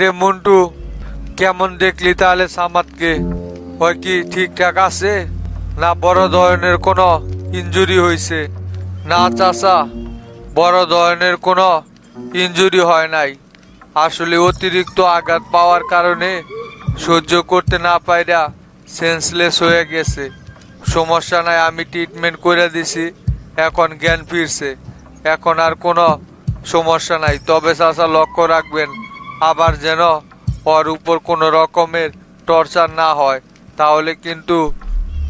রে মন্টু কেমন দেখলি তাহলে সামাদকে? ওই কি ঠিকঠাক আছে? না বড় ধরনের কোনো ইনজুরি হয়েছে না চাষা বড় ধরনের কোনো ইনজুরি হয় নাই। আসলে অতিরিক্ত আঘাত পাওয়ার কারণে সহ্য করতে না পাইরা সেন্সলেস হয়ে গেছে। সমস্যা নাই, আমি ট্রিটমেন্ট করে দিছি, এখন জ্ঞান ফিরছে। এখন আর কোনো সমস্যা নাই। তবে চাষা লক্ষ্য রাখবেন আবার যেন ওর উপর কোনো রকমের টর্চার না হয়, তাহলে কিন্তু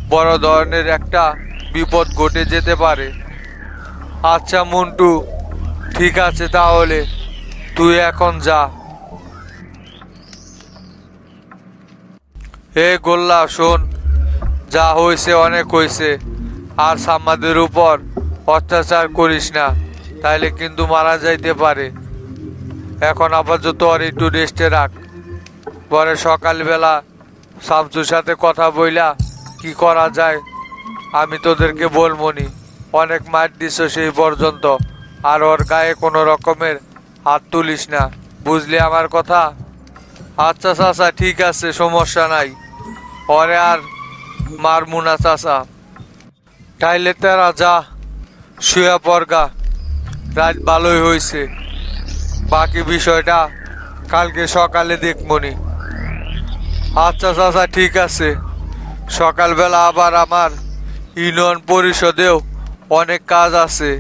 বড় ধরনের একটা বিপদ ঘটে যেতে পারে। আচ্ছা মন্টু, ঠিক আছে তাহলে, তুই এখন যা। এ গোল্লা, শোন, যা হয়েছে অনেক হয়েছে, আর সাম্মাদের উপর অত্যাচার করিস না, তাইলে কিন্তু মারা যাইতে পারে। এখন আপাতত আর একটু রেস্টে রাখ। পরে সকালবেলা শামসুর সাথে কথা বইলা কি করা যায়, আমি তোদেরকে বলবনি অনেক মার দিছ সেই পর্যন্ত। আর ওর গায়ে কোনো রকমের হাত তুলিস না। বুঝলি আমার কথা? আচ্ছা চাচা, ঠিক আছে, সমস্যা নাই। পরে আর মারমু না চাচা। তাইলে তারা যা, শুয়ে পড়গা। রাত ভালোই হয়েছে বাকি বিষয়টা কালকে সকালে দেখমনি। আচ্ছা চাচা, ঠিক আছে। সকালবেলা আবার আমার ইউনিয়ন পরিষদেও অনেক কাজ আছে,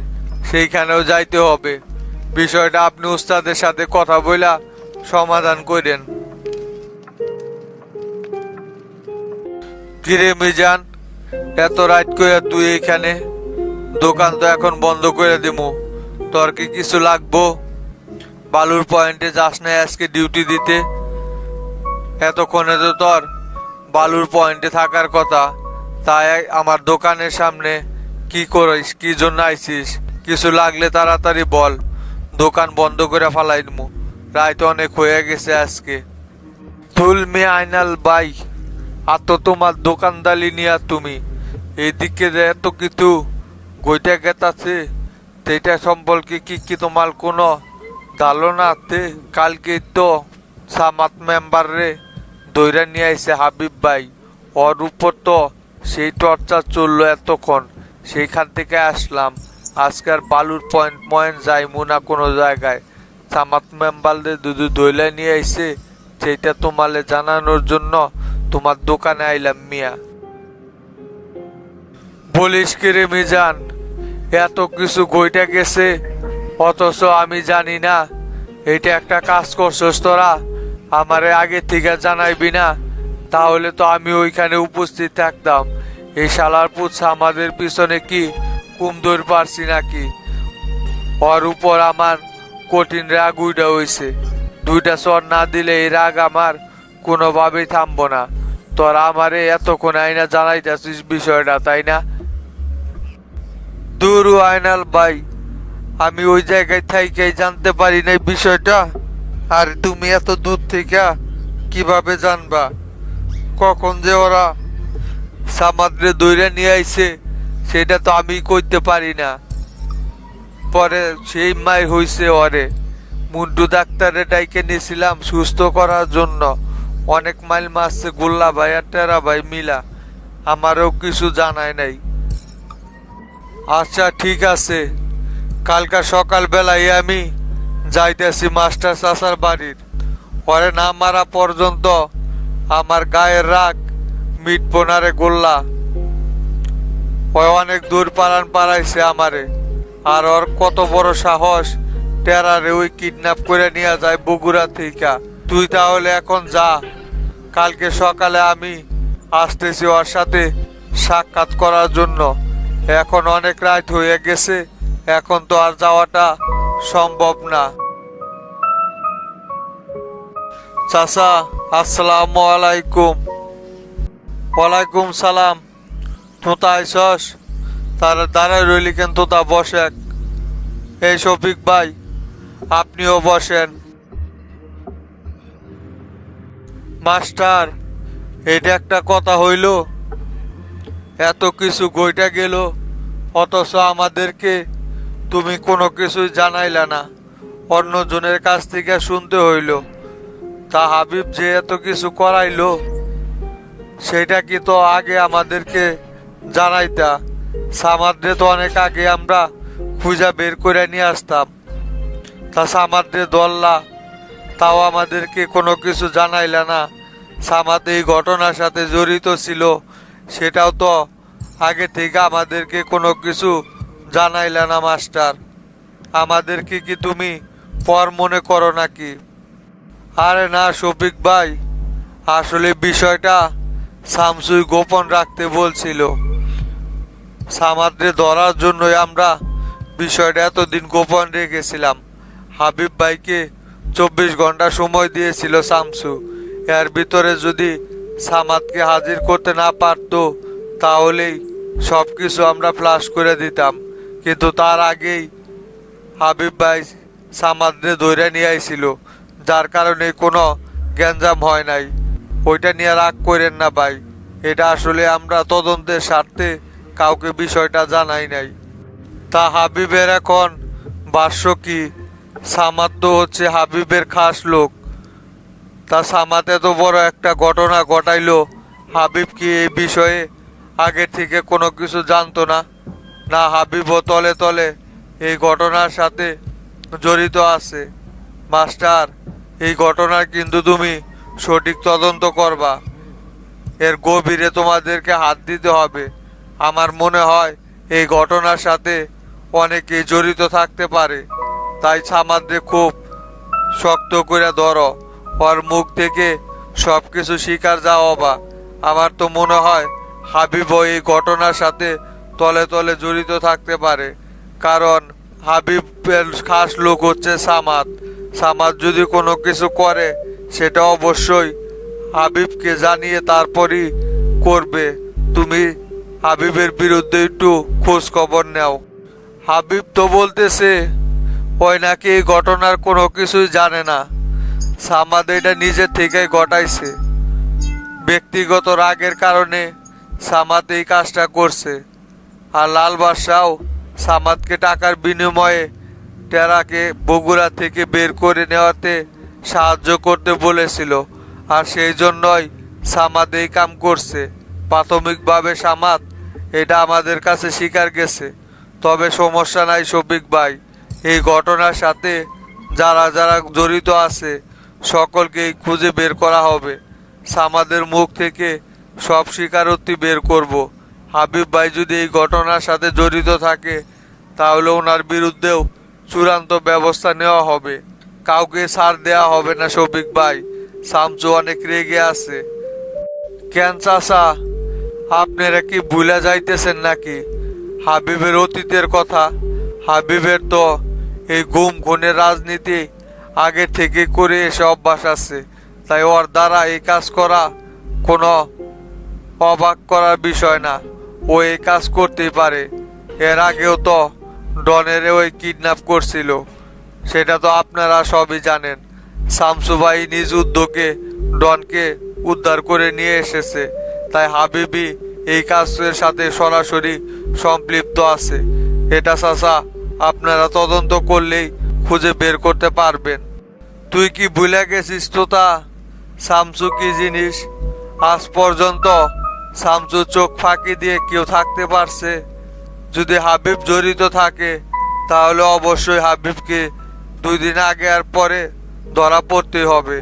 সেইখানেও যাইতে হবে। বিষয়টা আপনি উস্তাদের সাথে কথা বইলা সমাধান করেন কিরে মিজান, এত রাত করে তুই এখানে? দোকান তো এখন বন্ধ করে দিমু। তোর কি কিছু লাগবো? বালুর পয়েন্টে যাস না আজকে ডিউটি দিতে। এতক্ষণে তো তোর বালুর পয়েন্টে থাকার কথা। তাই আমার দোকানের সামনে কি করিস, কি জন্য আইছিস? কিছু লাগলে তাড়াতাড়ি বল। দোকান বন্ধ করে ফালাই দিমু। রাত অনেক হয়ে গেছে আজকে। তুল মে আইনাল বাই। আর তো তোমার দোকানদালি নিয়া তুমি। এইদিকে এত কিছু গইটা গেতাছে, সেইটা সম্পর্কে কি কি তোমার কোনো ধারণা আছে কালকে তো সামাত মেম্বার রে দইরা নিয়ে আইসে হাবিব ভাই। ওর উপর তো সেই টর্চার চলল এতক্ষণ। সেইখান থেকে আসলাম। আজকাল বালুর পয়েন্ট পয়েন্ট যাইমু না কোনো জায়গায়। সামাত মেম্বারদের দুধু দইলা নিয়ে আইসে সেইটা তোমালে জানানোর জন্য তোমার দোকানে আইলাম মিয়া। বলিস কি রে মিজান, এত কিছু গইটা গেছে? অথচ আমি জানি না। এটা একটা কাজ করছস তোরা। আমারে আগে থেকে জানাইবি না। তাহলে তো আমি ওইখানে উপস্থিত থাকতাম। এই শালার পুচ্ছা আমাদের পিছনে কি কুম দৌড় পারছি নাকি? ওর উপর আমার কঠিন রাগ উইটা হয়েছে দুইটা চর না দিলে এই রাগ আমার কোনোভাবেই থামবো না। তোরা আমারে এতক্ষণ আইনা জানাইতেছিস বিষয়টা, তাই না? দুরু আয়নাল ভাই। আমি ওই জায়গায় থাইকে জানতে পারি না এই বিষয়টা। আর তুমি এত দূর থেকে কীভাবে জানবা? কখন যে ওরা সামাদ্রে দৈরে নিয়ে আইছে, সেটা তো আমি কইতে পারি না। পরে সেই মাই হইছে ওরে। মুন্টু ডাক্তারে ডাইকে নিয়েছিলাম সুস্থ করার জন্য। অনেক মাইল মারছে গোল্লা ভাই আর টেরা ভাই মিলা। আমারও কিছু জানায় নাই। আচ্ছা ঠিক আছে। কালকা সকালবেলায় আমি যাইতেছি মাস্টার চাষার বাড়ির। পরে না মারা পর্যন্ত আমার গায়ের রাগ মিটবো না রে গোল্লা। ওই অনেক দূর পালান পালাইছে আমারে। আর ওর কত বড় সাহস, টেরারে ওই কিডন্যাপ করে নিয়ে যায় বগুড়া থেকে তুই তাহলে এখন যা। কালকে সকালে আমি আসতেছি ওর সাথে সাক্ষাৎ করার জন্য। এখন অনেক রাত হয়ে গেছে। এখন তো আর যাওয়াটা সম্ভব না। চাচা, আসসালাম আলাইকুম। ওয়ালাইকুম সালাম। তোতা আইসস? তার দাঁড়ায় রইলি কেন তোতা? বসেন এই শফিক ভাই, আপনিও বসেন। মাস্টার, এটা একটা কথা হইল। এত কিছু গইটা গেল, অথচ আমাদেরকে তুমি কোনো কিছুই জানাইলা না। অন্যজনের কাছ থেকে শুনতে হইল। তা হাবিব যে এত কিছু করাইলো, সেটা কি তো আগে আমাদেরকে জানাইতা? সামাদ্রে তো অনেক আগে আমরা খুঁজা বের করে নিয়ে আসতাম। তা সামাদ্রে দল্লা, তাও আমাদেরকে কোনো কিছু জানাইলে না। সামাদ এই ঘটনার সাথে জড়িত ছিল, সেটাও তো আগে থেকে আমাদেরকে কোনো কিছু জানাইলে না মাস্টার, আমাদেরকে কি তুমি পর মনে করো নাকি? আরে না, শফিক ভাই, আসলে বিষয়টা শামসুই গোপন রাখতে বলছিল। সামাদ্রে ধরার জন্যই আমরা বিষয়টা এতদিন গোপন রেখেছিলাম। হাবিব ভাইকে চব্বিশ ঘণ্টা সময় দিয়েছিল শামসু। এর ভিতরে যদি সামাদকে হাজির করতে না পারতো, তাহলেই সব কিছু আমরা ফ্লাশ করে দিতাম। কিন্তু তার আগেই হাবিব ভাই সামাদ্রে ধরে নিয়ে আইছিল, যার কারণে কোনো গ্যাঞ্জাম হয় নাই। ওইটা নিয়ে রাগ করেন না ভাই, এটা আসলে আমরা তদন্তের স্বার্থে কাউকে বিষয়টা জানাই নাই। তা হাবিবের এখন বাস্য কি? সামাদ তো হচ্ছে হাবিবের খাস লোক। তা সামাদ এত বড় একটা ঘটনা ঘটাইলো, হাবিব কি এই বিষয়ে আগে থেকে কোনো কিছু জানতো না? না হাবিবও তলে তলে এই ঘটনার সাথে জড়িত আছে। মাস্টার, এই ঘটনার কিন্তু তুমি সঠিক তদন্ত করবা। এর গভীরে তোমাদেরকে হাত দিতে হবে। আমার মনে হয় এই ঘটনার সাথে অনেকে জড়িত থাকতে পারে। তাই সামাদ্রে খুব শক্ত করে ধরো। ওর মুখ থেকে সব কিছু শিকার যাওয়া বা। আমার তো মনে হয় হাবিব এই ঘটনার সাথে তলে তলে জড়িত থাকতে পারে। কারণ হাবিবের খাস লোক হচ্ছে সামাদ। সামাদ যদি কোনো কিছু করে, সেটা অবশ্যই হাবিবকে জানিয়ে তারপরই করবে। তুমি হাবিবের বিরুদ্ধে একটু খোঁজ খবর নাও। হাবিব তো বলতেছে, ওই নাকি এই ঘটনার কোনো কিছুই জানে না। সামাদ এটা নিজের থেকেই ঘটাইছে। ব্যক্তিগত রাগের কারণে সামাদ এই কাজটা করছে। আর লাল বাদশাও সামাদকে টাকার বিনিময়ে টেরাকে বগুড়া থেকে বের করে নেওয়াতে সাহায্য করতে বলেছিল। আর সেই জন্যই সামাদ এই কাম করছে। প্রাথমিকভাবে সামাদ এটা আমাদের কাছে স্বীকার গেছে। তবে সমস্যা নাই শফিক ভাই, এই ঘটনার সাথে যারা যারা জড়িত আছে সকলকেই খুঁজে বের করা হবে। সামাদের মুখ থেকে সব স্বীকারোক্তি বের করব। হাবিব ভাই যদি এই ঘটনার সাথে জড়িত থাকে, তাহলে ওনার বিরুদ্ধেও চূড়ান্ত ব্যবস্থা নেওয়া হবে। কাউকে সার দেওয়া হবে না শফিক ভাই। শামসু অনেক রেগে আছে। কেন চাষা আপনারা কি ভুলে যাইতেছেন নাকি? হাবিবের অতীতের কথা। হাবিবের তো এই গুম খুনের রাজনীতি আগে থেকে করে এসে অভ্যাস আছে। তাই ওর দ্বারা এই কাজ করা কোনো অবাক করার বিষয় না। ও এই কাজ করতেই পারে। এর আগেও তো ডনের ওই কিডন্যাপ করছিল। সেটা তো আপনারা সবই জানেন। শামসু ভাই নিজ উদ্যোগে ডনকে উদ্ধার করে নিয়ে এসেছে। তাই হাবিবি এই কাজের সাথে সরাসরি সম্পৃক্ত আছে। এটা চাচা, আপনারা তদন্ত করলেই খুঁজে বের করতে পারবেন। তুই কি ভুলে গেছিস তো তা? শামসু কি জিনিস? আজ পর্যন্ত শামসু চোখ ফাঁকি দিয়ে কেউ থাকতে পারছে। যদি হাবিব জড়িত থাকে, তাহলে অবশ্যই হাবিবকে দুই দিন আগে আর পরে ধরা পড়তেই হবে।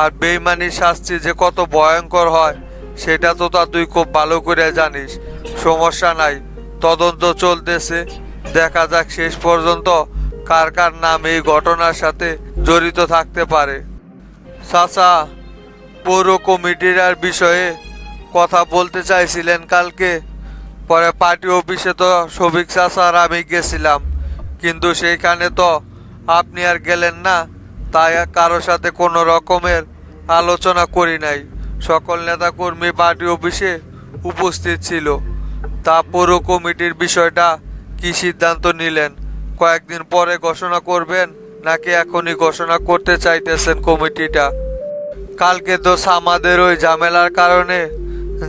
আর বেইমানির শাস্তি যে কত ভয়ঙ্কর হয়, সেটা তো তা তুই খুব ভালো করে জানিস। সমস্যা নাই, তদন্ত চলতেছে। দেখা যাক শেষ পর্যন্ত কার কার নাম এই ঘটনার সাথে জড়িত থাকতে পারে। চাচা, পৌর কমিটির আর বিষয়ে কথা বলতে চাইছিলেন কালকে। পরে পার্টি অফিসে তো সবিক চাচা আর আমি গেছিলাম। কিন্তু সেইখানে তো আপনি আর গেলেন না। তাই কারোর সাথে কোনো রকমের আলোচনা করি নাই। সকল নেতাকর্মী পার্টি অফিসে উপস্থিত ছিল। তা পৌর কমিটির বিষয়টা কি সিদ্ধান্ত নিলেন? কয়েকদিন পরে ঘোষণা করবেন নাকি এখনই ঘোষণা করতে চাইতেছেন কমিটিটা? কালকে তো আমাদের ওই ঝামেলার কারণে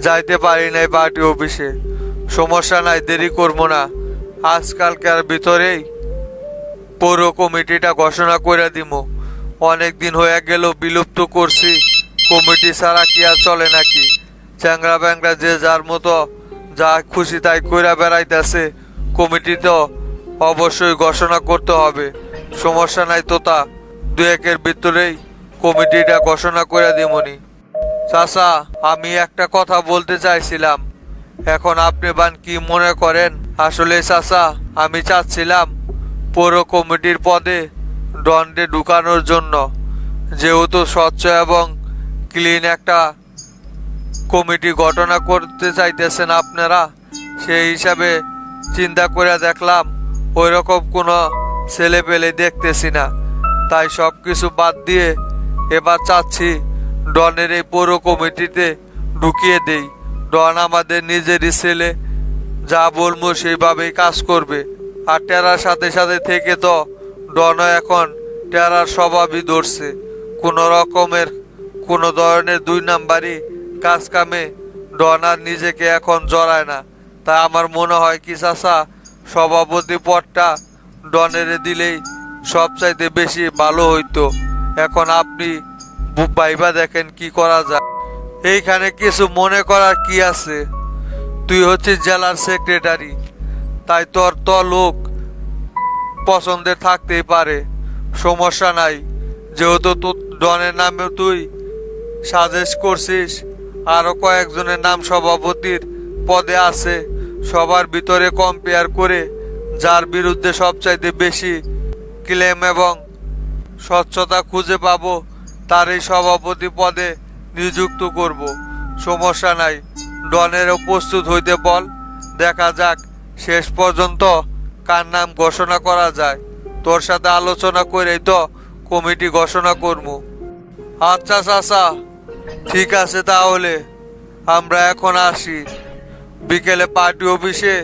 যাইতে পারি নাই পার্টি অফিসে। সমস্যা নাই, দেরি করব না। আজকালকার ভিতরেই পৌর কমিটিটা ঘোষণা করে দিব অনেক দিন হয়ে গেল, বিলুপ্ত করছি। কমিটি ছাড়া কি আর চলে নাকি? চ্যাংরা ব্যাংরা যে যার মতো যা খুশি তাই কইরা বেড়াইতেছে। কমিটি তো অবশ্যই ঘোষণা করতে হবে। সমস্যা নাই তো তা। দু একের ভিতরেই কমিটিটা ঘোষণা করে দিমনি। চাচা, আমি একটা কথা বলতে চাইছিলাম। এখন আপনি বান কি মনে করেন? আসলে চাচা, আমি চাচ্ছিলাম পৌর কমিটির পদে দণ্ডে ঢুকানোর জন্য। যেহেতু স্বচ্ছ এবং ক্লিন একটা কমিটি গঠনা করতে চাইতেছেন আপনারা, সেই হিসাবে চিন্তা করে দেখলাম ওই রকম কোনো ছেলে পেলে দেখতেছি না। তাই সব কিছু বাদ দিয়ে এবার চাচ্ছি ডনের এই পৌর কমিটিতে ঢুকিয়ে দেই। ডন আমাদের নিজেরই ছেলে যা বলব সেইভাবেই কাজ করবে। আর টেরার সাথে সাথে থেকে তো ডনও এখন টেরার স্বভাবই ধরছে। কোনো রকমের, কোনো ধরনের দুই নাম্বারই কাজ কামে ডন আর নিজেকে এখন জড়ায় না। তাই আমার মনে হয় কি চাষা সভাপতি পদটা ডনের দিলেই সবচাইতে বেশি ভালো হইতো। এখন আপনি বু- ভাইবা দেখেন কি করা যায়। এইখানে কিছু মনে করার কি আছে? তুই হচ্ছিস জেলার সেক্রেটারি, তাই তোর তো লোক পছন্দের থাকতেই পারে, সমস্যা নাই। যেহেতু তো ডনের নামে তুই সাজেস্ট করছিস আরও কয়েকজনের নাম সভাপতির পদে আছে, সবার ভিতরে কম্পেয়ার করে যার বিরুদ্ধে সবচাইতে বেশি ক্লেম এবং স্বচ্ছতা খুঁজে পাবো তার এই সভাপতি পদে নিযুক্ত করব। সমস্যা নাই। ডনেরও প্রস্তুত হইতে বল। দেখা যাক, শেষ পর্যন্ত কার নাম ঘোষণা করা যায়। তোর সাথে আলোচনা করেই তো কমিটি ঘোষণা করব। আচ্ছা চাচা, ঠিক আছে তাহলে। আমরা এখন আসি। বিকেলে পার্টি অফিসে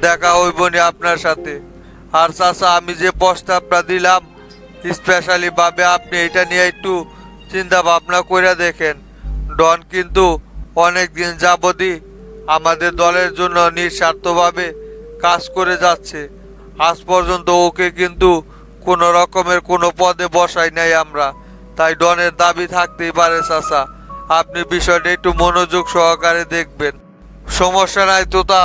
দেখা হইবনি আপনার সাথে। আর চাচা, আমি যে প্রস্তাবটা দিলাম, স্পেশালি ভাবে আপনি এটা নিয়ে একটু চিন্তা ভাবনা করে দেখেন। ডন কিন্তু অনেক দিন যাবতই আমাদের দলের জন্য নিঃস্বার্থভাবে কাজ করে যাচ্ছে। আজ পর্যন্ত ওকে কিন্তু কোনো রকমের কোনো পদে বসাই নাই আমরা। তাই ডনের দাবি থাকতেই পারে, চাচা। আপনি বিষয়টা একটু মনোযোগ সহকারে দেখবেন। সমস্যা নাই তো তা?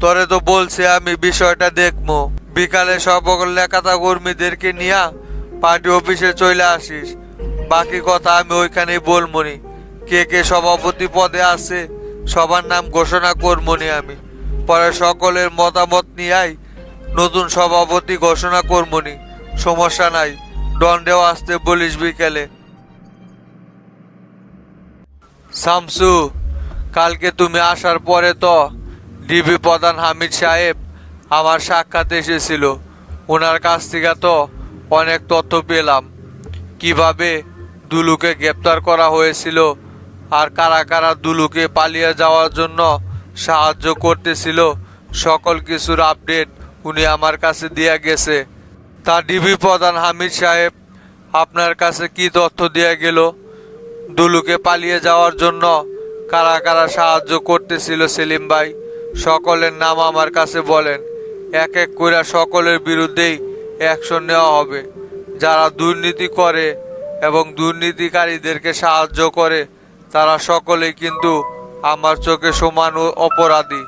তরে তো বলছে আমি বিষয়টা দেখব বিকালে সকল লেখাতা কর্মীদেরকে নিয়ে পার্টি অফিসে চলে আসিস। বাকি কথা আমি ওইখানেই বলবনি কে কে সভাপতি পদে আছে, সবার নাম ঘোষণা করবনি আমি। পরে সকলের মতামত নিয়েই নতুন সভাপতি ঘোষণা করবনি সমস্যা নাই, দণ্ডেও আসতে বলিস বিকেলে। শামসু, কালকে তুমি আসার পরে তো ডিবি প্রধান হামিদ সাহেব আমার সাক্ষাৎ এসেছিল। ওনার কাছ থেকে তো অনেক তথ্য পেলাম। কীভাবে দুলুকে গ্রেপ্তার করা হয়েছিল আর কারা কারা দুলুকে পালিয়ে যাওয়ার জন্য সাহায্য করতেছিল, সকল কিছুর আপডেট উনি আমার কাছে দিয়ে গেছে। তা ডিবি প্রধান হামিদ সাহেব, আপনার কাছে কি তথ্য দিয়ে গেল? দুলুকে পালিয়ে যাওয়ার জন্য কারা কারা সাহায্য করতেছিল সেলিম ভাই? সকলের নাম আমার কাছে বলেন। এক এক করে সকলের বিরুদ্ধেই অ্যাকশন নেওয়া হবে। যারা দুর্নীতি করে এবং দুর্নীতিকারীদেরকে সাহায্য করে, তারা সকলেই কিন্তু আমার চোখে সমান অপরাধী।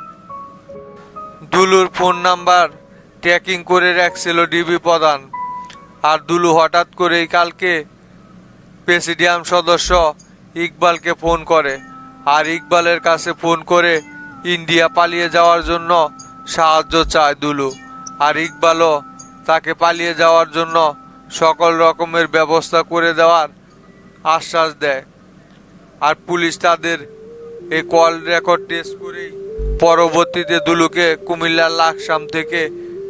দুলুর ফোন নাম্বার ট্র্যাকিং করে রাখছিল ডিবি প্রধান। আর দুলু হঠাৎ করেই কালকে প্রেসিডিয়াম সদস্য ইকবালকে ফোন করে। আর ইকবালের কাছে ফোন করে ইন্ডিয়া পালিয়ে যাওয়ার জন্য সাহায্য চায় দুলু। আর ইকবালও তাকে পালিয়ে যাওয়ার জন্য সকল রকমের ব্যবস্থা করে দেওয়ার আশ্বাস দেয়। আর পুলিশ তাদের এই কল রেকর্ড টেস্ট করেই পরবর্তীতে দুলুকে কুমিল্লার লাকসাম থেকে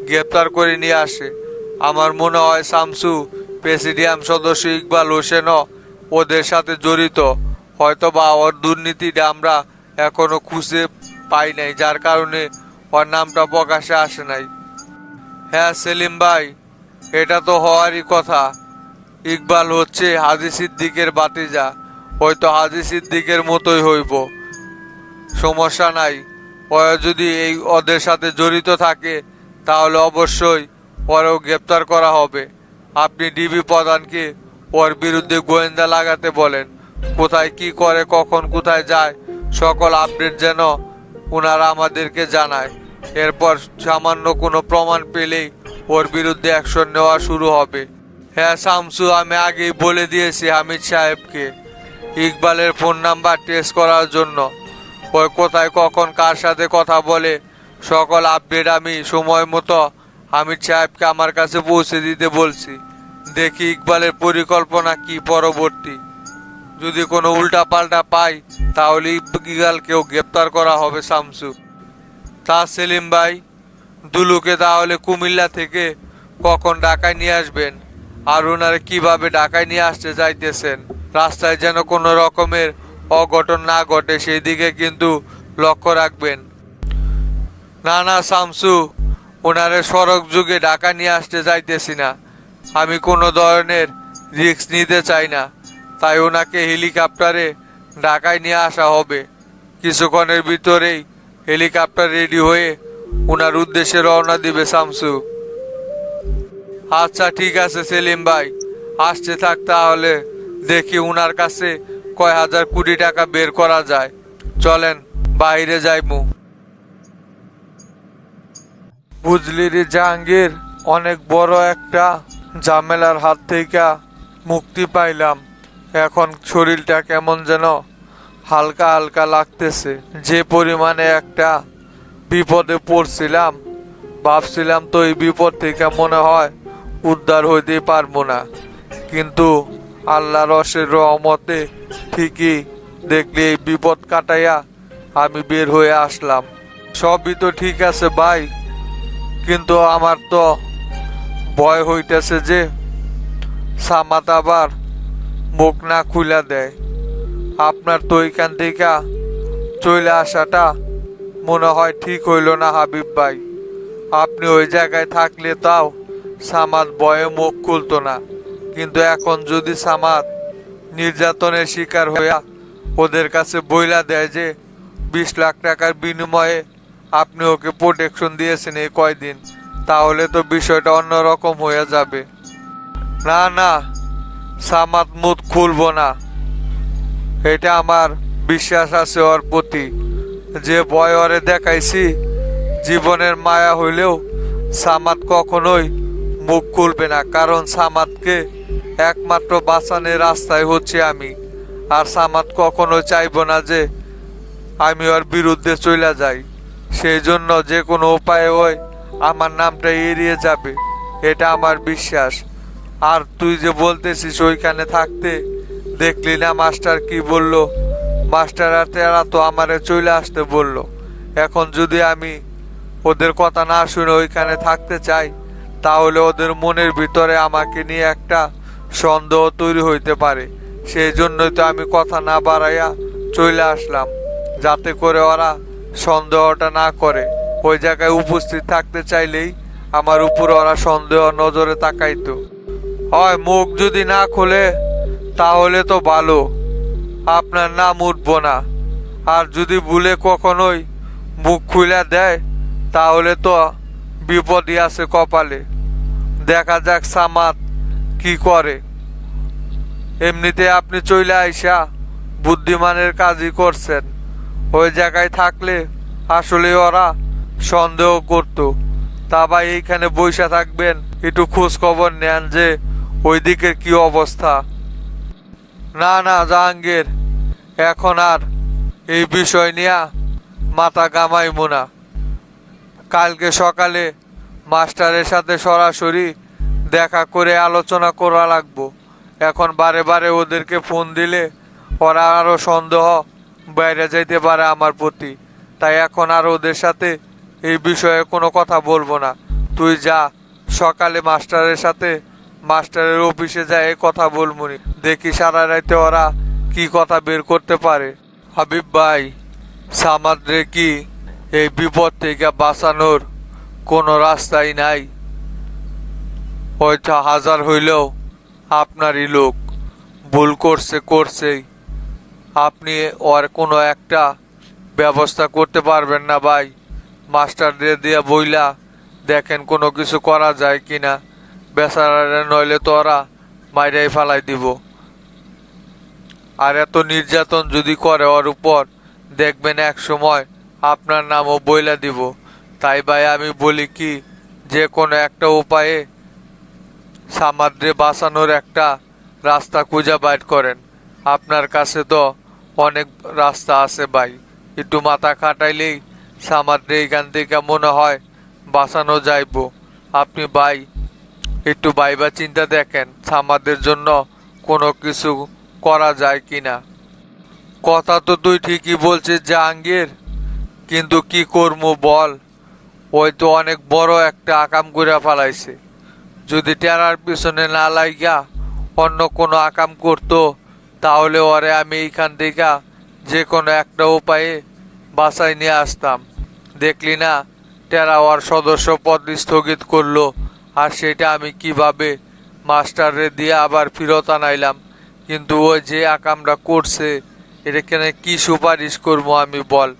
গ্রেপ্তার করে নিয়ে আসে। আমার মনে হয় শামসু প্রেসিডিয়াম সদস্য ইকবাল হোসেনও ওদের সাথে জড়িত। হয়তো বা ওর দুর্নীতিটা আমরা এখনও খুঁজে পাই নাই, যার কারণে ওর নামটা প্রকাশে আসে নাই। হ্যাঁ সেলিম ভাই এটা তো হওয়ারই কথা। ইকবাল হচ্ছে হাজি সিদ্দিকের বাতিজা হয়তো হাজি সিদ্দিকের মতোই হইব। সমস্যা নাই। ওরা যদি এই ওদের সাথে জড়িত থাকে, তাহলে অবশ্যই পরেও গ্রেপ্তার করা হবে। আপনি ডিবি প্রধানকে ওর বিরুদ্ধে গোয়েন্দা লাগাতে বলেন। কোথায় কি করে, কখন কোথায় যায়, সকল আপডেট যেন ওনারা আমাদেরকে জানায়। এরপর সামান্য কোনো প্রমাণ পেলেই ওর বিরুদ্ধে অ্যাকশন নেওয়া শুরু হবে। হ্যাঁ শামসু, আমি আগেই বলে দিয়েছি হামিদ সাহেবকে। ইকবালের ফোন নাম্বার টেস্ট করার জন্য। ওই কোথায়, কখন, কার সাথে কথা বলে, সকল আপডেট আমি সময় মতো হামিদ সাহেবকে আমার কাছে পৌঁছে দিতে বলছি। দেখি ইকবালের পরিকল্পনা কি পরবর্তী। যদি কোনো উল্টা পাল্টা পাই, তাহলে ইকবালকেও গ্রেপ্তার করা হবে শামসু। তা সেলিম ভাই দুলুকে তাহলে কুমিল্লা থেকে কখন ঢাকায় নিয়ে আসবেন? আর ওনারা কীভাবে ঢাকায় নিয়ে আসতে চাইতেছেন? রাস্তায় যেন কোনো রকমের অঘটন না ঘটে সেই দিকে কিন্তু লক্ষ্য রাখবেন। না না, শামসু ওনারে সড়ক যুগে ঢাকা নিয়ে আসতে চাইতেছি না। আমি কোনো ধরনের রিস্ক নিতে চাই না। তাই ওনাকে হেলিকপ্টারে ঢাকায় নিয়ে আসা হবে। কিছুক্ষণের ভিতরেই হেলিকপ্টার রেডি হয়ে ওনার উদ্দেশ্যে রওনা দিবে শামসু। আচ্ছা ঠিক আছে, সেলিম ভাই। আসতে থাক তাহলে। দেখি উনার কাছে কয় হাজার কোটি টাকা বের করা যায়। চলেন, বাইরে যাইমু। বুঝলি রে জাহাঙ্গীর, অনেক বড় একটা ঝামেলার হাত থেকে মুক্তি পাইলাম। এখন শরীরটা কেমন যেন হালকা হালকা লাগতেছে। যে পরিমাণে একটা বিপদে পড়ছিলাম, ভাবছিলাম তো এই বিপদ থেকে মনে হয় উদ্ধার হইতে পারব না। কিন্তু আল্লাহ রসের রহমতে ঠিকই দেখলে এই বিপদ কাটাইয়া আমি বের হয়ে আসলাম। সবই তো ঠিক আছে ভাই, কিন্তু আমার তো ভয় হইতেছে যে সামাত আবার মুখ না খুলে দেয়। আপনার তো ওইখান থেকে চলে আসাটা মনে হয় ঠিক হইল না, হাবিব ভাই। আপনি ওই জায়গায় থাকলে তাও সামাদ বয়ে মুখ খুলতো না। কিন্তু এখন যদি সামাদ নির্যাতনের শিকার হইয়া ওদের কাছে বইলা দেয় যে বিশ লাখ টাকার বিনিময়ে আপনি ওকে প্রোটেকশন দিয়েছেন এই কয়দিন, তাহলে তো বিষয়টা অন্যরকম হয়ে যাবে। না না, সামাদ মুখ খুলব না। এটা আমার বিশ্বাস আছে ওর প্রতি। যে ভয় ওরে দেখাইছি, জীবনের মায়া হইলেও সামাদ কখনোই মুখ খুলবে না, কারণ সামাদকে একমাত্র বাঁচানোর রাস্তায় হচ্ছে আমি। আর সামাদ কখনো চাইব না যে আমি ওর বিরুদ্ধে চলে যাই। সেই জন্য যে কোনো উপায়ে ওই আমার নামটা এড়িয়ে যাবে, এটা আমার বিশ্বাস। আর তুই যে বলতেছিস ওইখানে থাকতে, দেখলি না মাস্টার কি বলল? মাস্টার আর তেরা তো আমারে চলে আসতে বলল। এখন যদি আমি ওদের কথা না শুনে ওইখানে থাকতে চাই, তাহলে ওদের মনের ভিতরে আমাকে নিয়ে একটা সন্দেহ তৈরি হইতে পারে। সেই জন্যই তো আমি কথা না বাড়াইয়া চলে আসলাম, যাতে করে ওরা সন্দেহটা না করে। ওই জায়গায় উপস্থিত থাকতে চাইলেই আমার উপর ওরা সন্দেহ নজরে তাকাইতো। হয় মুখ যদি না খোলে, তাহলে তো ভালো। আপনার নাম উঠব না। আর যদি ভুলে কখনোই মুখ খুলে দেয়, তাহলে তো বিপদই আছে কপালে। দেখা যাক সামাত কি করে। এমনিতে আপনি চইলে আইসা বুদ্ধিমানের কাজই করছেন। ওই জায়গায় থাকলে আসলে ওরা সন্দেহ করত। তা ভাই এইখানে বৈশা থাকবেন, একটু খোঁজ খবর নেন যে ওই দিকের কি অবস্থা। না না, জাহাঙ্গীর এখন আর এই বিষয় নিয়ে মাথা গামাইমো না কালকে সকালে মাস্টারের সাথে সরাসরি দেখা করে আলোচনা করা লাগবো। এখন বারে বারে ওদেরকে ফোন দিলে ওরা আরও সন্দেহ বাইরে যাইতে পারে আমার প্রতি। তাই এখন আর ওদের সাথে এই বিষয়ে কোনো কথা বলব না। তুই যা, সকালে মাস্টারের সাথে মাস্টারের অফিসে যায় কথা বলবনি দেখি সারা রাতে ওরা কি কথা বের করতে পারে? হাবিব ভাই সামাদ্রে কি? এই বিপদ থেকে বাঁচানোর কোনো রাস্তাই নাই। হয়তো হাজার হইলেও আপনারই লোক। ভুল করছে, করছেই। আপনি ওর কোনো একটা ব্যবস্থা করতে পারবেন না ভাই। মাস্টারদের দিয়ে বইলা, দেখেন কোনো কিছু করা যায় কি না বেচারা নইলে তো ওরা মাইরাই ফালাই দিব। আর এত নির্যাতন যদি করে ওর উপর, দেখবেন এক সময় আপনার নামও বইলা দিব। তাই ভাই আমি বলি কি, যে কোনো একটা উপায়ে সামাদ্রে বাঁচানোর একটা রাস্তা খুঁজে বাইর করেন। আপনার কাছে তো অনেক রাস্তা আছে ভাই। একটু মাথা খাটাইলেই সামাদ্রে এখান থেকে মনে হয় বাঁচানো যাইব। আপনি ভাই, একটু ভাইবা চিন্তা দেখেন, সামাদের জন্য কোনো কিছু করা যায় কিনা? কথা তো তুই ঠিকই বলছিস, জাহাঙ্গীর। কিন্তু কি করব বল? ওই তো অনেক বড় একটা আকাম করে ফেলাইছে। যদি টেরার পিছনে না লাইগা, অন্য কোনো আকাম করতো, তাহলে ওরে আমি এইখান থেকে যে কোনো একটা উপায়ে বাসায় নিয়ে আসতাম। দেখলি না, টেরা ওর সদস্য পদ স্থগিত করল, আর সেটা আমি কীভাবে মাস্টারে দিয়ে আবার ফেরত আনাইলাম? কিন্তু ও যে আকামটা করছে এখানে কি সুপারিশ করব আমি বল।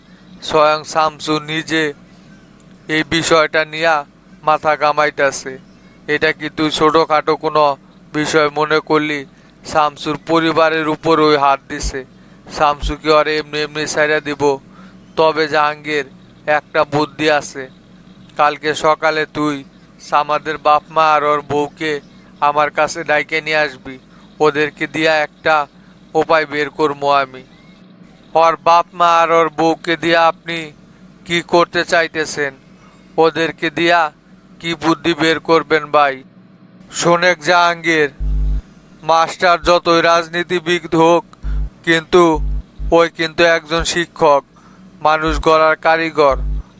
স্বয়ং শামসু নিজে এই বিষয়টা নিয়ে মাথা কামাইতেছে এটা কি তুই ছোটোখাটো কোনো বিষয় মনে করলি? শামসুর পরিবারের উপর ওই হাত দিছে। শামসুকে আর এমনি এমনি সাইরা দিব? তবে জাহাঙ্গীর, একটা বুদ্ধি আছে। কালকে সকালে তুই আমাদের বাপ মা আর ওর বউকে আমার কাছে ডাইকে নিয়ে আসবি। ওদেরকে দিয়া একটা উপায় বের করব আমি। ওর বাপ মা আর ওর বউকে দিয়া আপনি কি করতে চাইতেছেন? ওদেরকে দিয়া কি বুদ্ধি বের করবেন ভাই? শোনেক জাহাঙ্গীর, মাস্টার যতই রাজনীতিবিদ হোক, কিন্তু ওই কিন্তু একজন শিক্ষক, মানুষ গড়ার কারিগর,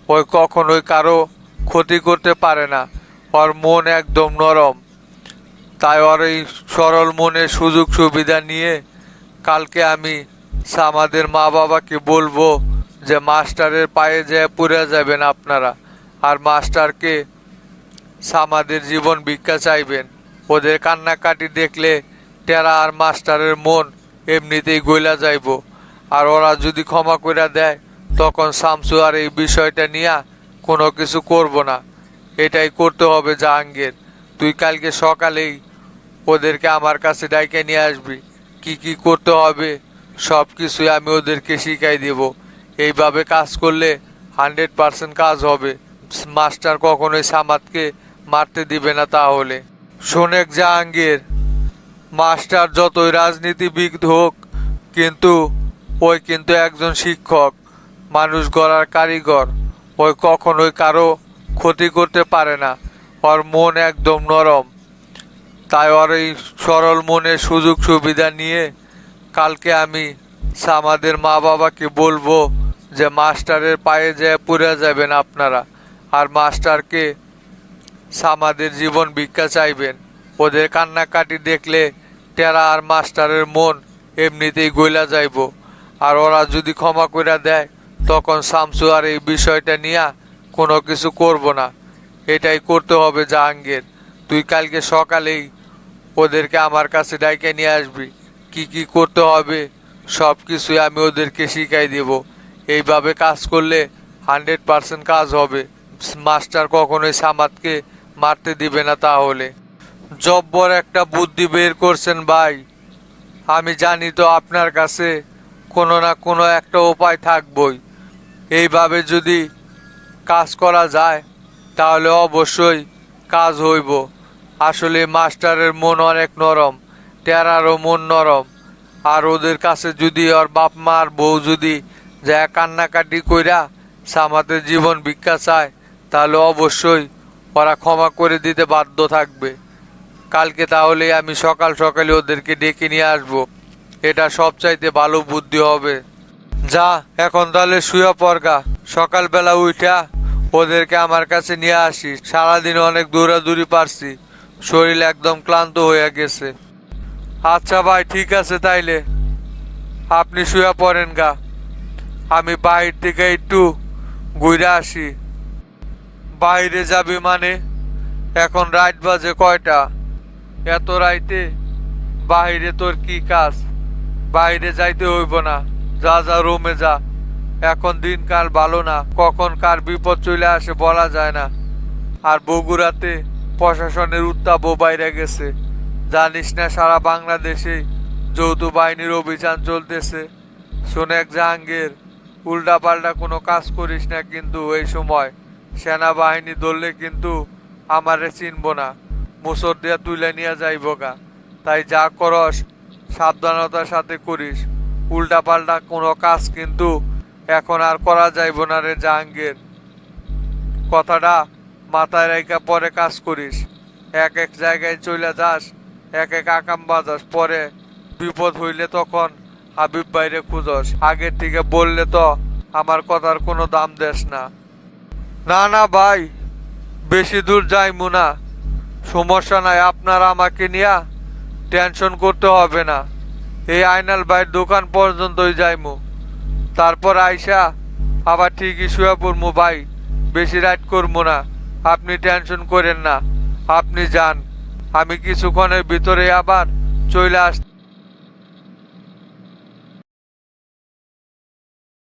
ওই কখনোই কারও ক্ষতি করতে পারে না। ওর মন একদম নরম। তাই ওর এই সরল মনের সুযোগ সুবিধা নিয়ে কালকে আমি আমাদের মা বাবাকে বলব যে মাস্টারের পায়ে যেয়ে, পুড়ে যাবেন আপনারা। আর মাস্টারকে সামাদের জীবন ভিক্ষা চাইবেন। ওদের কান্নাকাটি দেখলে টেরা আর মাস্টারের মন এমনিতেই গইলা যাইব। আর ওরা যদি ক্ষমা করে দেয়, তখন শামসু আর এই বিষয়টা নিয়ে কোনো কিছু করব না। এটাই করতে হবে জাহাঙ্গীর। তুই কালকে সকালেই ওদেরকে আমার কাছে ডাইকে নিয়ে আসবি। কি কি করতে হবে সব কিছুই আমি ওদেরকে শিখাই দেব। এইভাবে কাজ করলে হান্ড্রেড পার্সেন্ট কাজ হবে। মাস্টার কখনোই সামাদকে মারতে দিবে না তাহলে। শোনেক জাহাঙ্গীর, মাস্টার যতই রাজনীতিবিদ হোক, কিন্তু ওই কিন্তু একজন শিক্ষক, মানুষ গড়ার কারিগর। ওই কখনোই কারও ক্ষতি করতে পারে না। ওর মন একদম নরম। তাই ওর এই সরল মনের সুযোগ সুবিধা নিয়ে কালকে আমি আমাদের মা বাবাকে বলব যে মাস্টারের পায়ে যেয়ে, পুড়ে যাবেন আপনারা। আর মাস্টারকে সামাদের জীবন ভিক্ষা চাইবেন। ওদের কান্নাকাটি দেখলে টেরা আর মাস্টারের মন এমনিতেই গইলা যাইব। আর ওরা যদি ক্ষমা করে দেয়, তখন শামসু আর এই বিষয়টা নিয়ে কোনো কিছু করব না। এটাই করতে হবে জাহাঙ্গীর। তুই কালকে সকালেই ওদেরকে আমার কাছে ডাইকে নিয়ে আসবি। কি কি করতে হবে সব কিছুই আমি ওদেরকে শিখাই দেব। এইভাবে কাজ করলে হান্ড্রেড পার্সেন্ট কাজ হবে। মাস্টার কখনোই সামাদকে মারতে দিবে না তাহলে। জব্বর একটা বুদ্ধি বের করছেন ভাই। আমি জানি তো আপনার কাছে কোনো না কোনো একটা উপায় থাকবই। এইভাবে যদি কাজ করা যায়, তাহলে অবশ্যই কাজ হইব। আসলে মাস্টারের মন অনেক নরম, টেরারও মন নরম। আর ওদের কাছে যদি ওর বাপ মার বউ যদি যা কান্নাকাটি কইরা সামাদের জীবন ভিক্ষা চায়, তাহলে অবশ্যই ওরা ক্ষমা করে দিতে বাধ্য থাকবে। কালকে তাহলে আমি সকাল সকালে ওদেরকে ডেকে নিয়ে আসব। এটা সবচাইতে ভালো বুদ্ধি হবে। যা, এখন তাহলে শুয়ে পড়গা সকালবেলা উঠা ওদেরকে আমার কাছে নিয়ে আসি সারাদিন অনেক দৌড়াদৌড়ি পারছি। শরীর একদম ক্লান্ত হয়ে গেছে। আচ্ছা ভাই, ঠিক আছে তাইলে। আপনি শুয়ে পড়েন গা। আমি বাহির থেকে একটু ঘুরে আসি। বাইরে যাবি মানে? এখন রাত বাজে কয়টা? এত রাইতে? বাইরে তোর কি কাজ? বাইরে যাইতে হইব না। যা যা, রুমে যা। এখন দিনকাল ভালো না। কখন কার বিপদ চলে আসে বলা যায় না। আর বগুড়াতে প্রশাসনের উত্তাপও বাইরে গেছে। জানিস না, সারা বাংলাদেশে যৌথ বাহিনীর অভিযান চলতেছে। শোনেক জাহাঙ্গীর উল্টা পাল্টা কোনো কাজ করিস না কিন্তু এই সময় সেনাবাহিনী ধরলে কিন্তু আমারে চিনব না। মুসর দিয়া তুলে নিয়ে যাইব গা। তাই যা করস, সাবধানতার সাথে করিস। উল্টা পাল্টা কোনো কাজ কিন্তু এখন আর করা যাইব না রে জাহাঙ্গীর। কথাটা মাথায় রেখে পরে কাজ করিস। এক এক জায়গায় চলে যাস, এক এক আকাম বাজাস। পরে বিপদ হইলে তখন হাবিব বাইরে খুঁজস। আগের থেকে বললে তো আমার কথার কোনো দাম দেস না। না না ভাই, বেশি দূর যাইমু না। সমস্যা নাই, আপনারা আমাকে নিয়া টেনশন করতে হবে না। এই আইনাল ভাইয়ের দোকান পর্যন্তই যাইমু। তারপর আইসা আবার ঠিকই শুয়ে পড়মু ভাই, বেশি রাইড করব না। আপনি টেনশন করেন না। আপনি যান। আমি কিছুক্ষণের ভিতরে আবার চলে আস